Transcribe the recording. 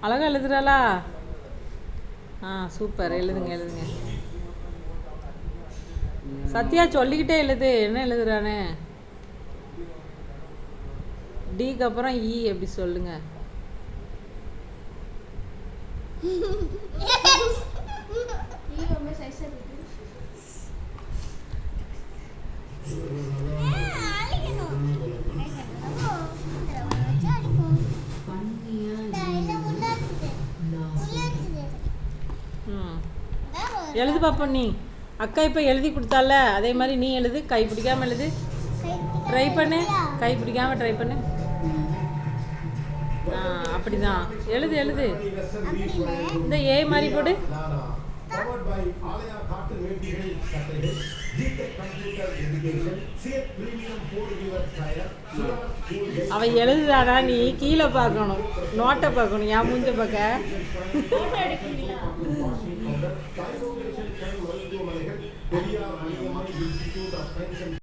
அழகா எழுதுறாளா? ஆ சூப்பர் எழுதுங்க எழுதுங்க. சத்யா சொல்லிக்கிட்டே எழுது. என்ன எழுதுறானே? டிக்கு அப்புறம் இ எப்படி சொல்லுங்க? எழுது பாப்போம் நீ. அக்கா இப்போ எழுதி கொடுத்தால அதே மாதிரி நீ எழுது கை பிடிக்காம எழுது. ட்ரை பண்ணு கை பிடிக்காம ட்ரை பண்ணு. ஆ அப்படிதான். எழுது எழுது. இந்த ஏ மாதிரி போடு. அவ எழுதுதானா அவன் நீ கீழே பார்க்கணும் நோட்டை பார்க்கணும் என் மூஞ்ச பார்க்க. sheet from the size organization can well do Malayalam. Korea, Malayalam Institute of Science and